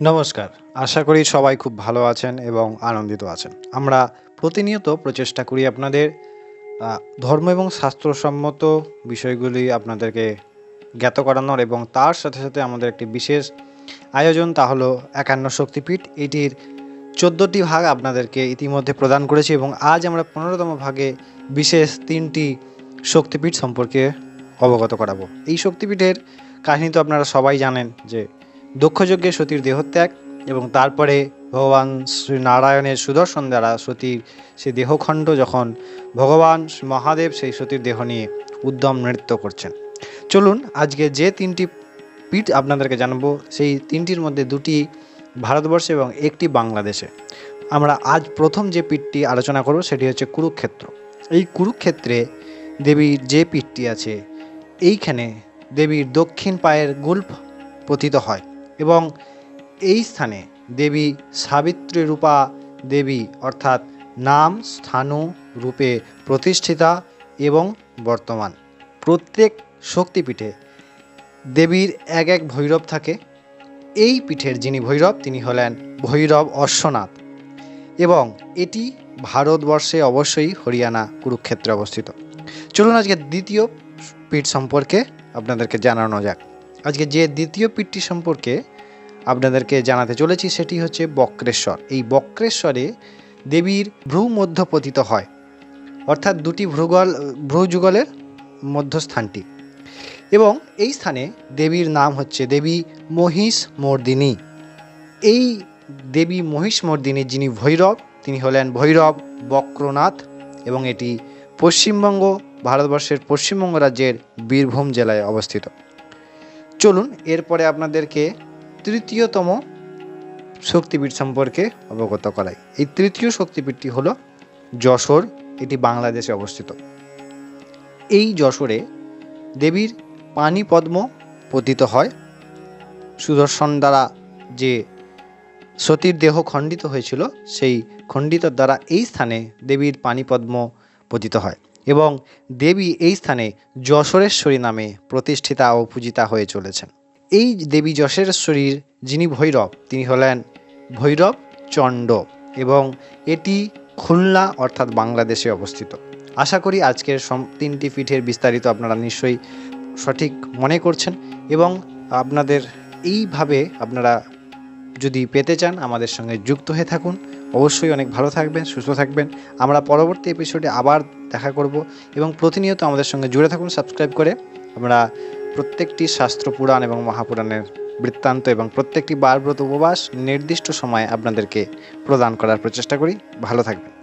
নমস্কার। আশা করি সবাই খুব ভালো আছেন এবং আনন্দিত আছেন। আমরা প্রতিনিয়ত প্রচেষ্টা করি আপনাদের ধর্ম এবং শাস্ত্রসম্মত বিষয়গুলি আপনাদেরকে জ্ঞাত করানোর এবং তার সাথে সাথে আমাদের একটি বিশেষ আয়োজন তা হলো একান্ন শক্তিপীঠ। এটির চোদ্দোটি ভাগ আপনাদেরকে ইতিমধ্যে প্রদান করেছি এবং আজ আমরা পনেরোতম ভাগে বিশেষ তিনটি শক্তিপীঠ সম্পর্কে অবগত করাবো। এই শক্তিপীঠের কাহিনী তো আপনারা সবাই জানেন যে দক্ষযজ্ঞে সতীর দেহত্যাগ এবং তারপরে ভগবান শ্রী নারায়ণের সুদর্শন দ্বারা সতীর সেই দেহখণ্ড যখন ভগবান মহাদেব সেই সতীর দেহ নিয়ে উদ্যম নৃত্য করছেন। চলুন আজকে যে তিনটি পীঠ আপনাদেরকে জানাব, সেই তিনটির মধ্যে দুটি ভারতবর্ষে এবং একটি বাংলাদেশে। আমরা আজ প্রথম যে পীঠটি আলোচনা করব সেটি হচ্ছে কুরুক্ষেত্র। এই কুরুক্ষেত্রে দেবীর যে পীঠটি আছে, এইখানে দেবীর দক্ষিণ পায়ের গুল্ফ পতিত হয়। এবং এই স্থানে দেবী সাবিত্রী রূপা দেবী অর্থাৎ নাম স্থানু রূপে প্রতিষ্ঠিতা এবং বর্তমান। প্রত্যেক শক্তিপীঠে দেবীর এক এক ভৈরব থাকে। এই পীঠের যিনি ভৈরব, তিনি হলেন ভৈরব অশ্বনাথ এবং এটি ভারতবর্ষে অবশ্যই হরিয়ানা কুরুক্ষেত্রে অবস্থিত। চলুন আজকে দ্বিতীয় পীঠ সম্পর্কে আপনাদেরকে জানানো যাক। আজকে যে দ্বিতীয় পীঠটি সম্পর্কে আপনাদেরকে জানাতে চলেছি সেটি হচ্ছে বক্রেশ্বর। এই বক্রেশ্বরে দেবীর ভ্রু মধ্য পতিত হয়। অর্থাৎ দুটি ভ্রুগল, ভ্রুযুগলের মধ্যস্থানটি। এবং এই স্থানে দেবীর নাম হচ্ছে দেবী মহিষ মর্দিনী এই দেবী মহিষ মর্দিনী যিনি ভৈরব, তিনি হলেন ভৈরব বক্রনাথ এবং এটি পশ্চিমবঙ্গ, ভারতবর্ষের পশ্চিমবঙ্গ রাজ্যের বীরভূম জেলায় অবস্থিত। চলুন এরপরে আপনাদেরকে তৃতীয়তম শক্তিপীঠ সম্পর্কে অবগত করাই। এই তৃতীয় শক্তিপীঠটি হলো যশোর, এটি বাংলাদেশে অবস্থিত। এই যশোরে দেবীর পানি পদ্ম পতিত হয়। সুদর্শন দ্বারা যে সতীর দেহ খণ্ডিত হয়েছিল, সেই খণ্ডিত দ্বারা এই স্থানে দেবীর পানিপদ্ম পতিত হয়। এবং দেবী এই স্থানে যশোরেশ্বরী নামে প্রতিষ্ঠিতা ও পূজিতা হয়ে চলেছেন। এই দেবী যশোরেশ্বরীর যিনি ভৈরব, তিনি হলেন ভৈরব চণ্ড এবং এটি খুলনা অর্থাৎ বাংলাদেশে অবস্থিত। আশা করি আজকের তিনটি পীঠের বিস্তারিত আপনারা নিশ্চয়ই সঠিক মনে করছেন এবং আপনাদের এইভাবে আপনারা যদি পেতে চান আমাদের সঙ্গে যুক্ত হয়ে থাকুন। অবশ্যই অনেক ভালো থাকবেন, সুস্থ থাকবেন। আমরা পরবর্তী এপিসোডে আবার দেখা করব। এবং প্রতিনিয়ত আমাদের সঙ্গে জুড়ে থাকুন সাবস্ক্রাইব করে। আমরা প্রত্যেকটি শাস্ত্র পুরাণ এবং মহাপুরাণের বৃত্তান্ত এবং প্রত্যেকটি বারব্রত উপবাস নির্দিষ্ট সময়ে আপনাদেরকে প্রদান করার প্রচেষ্টা করি। ভালো থাকবেন।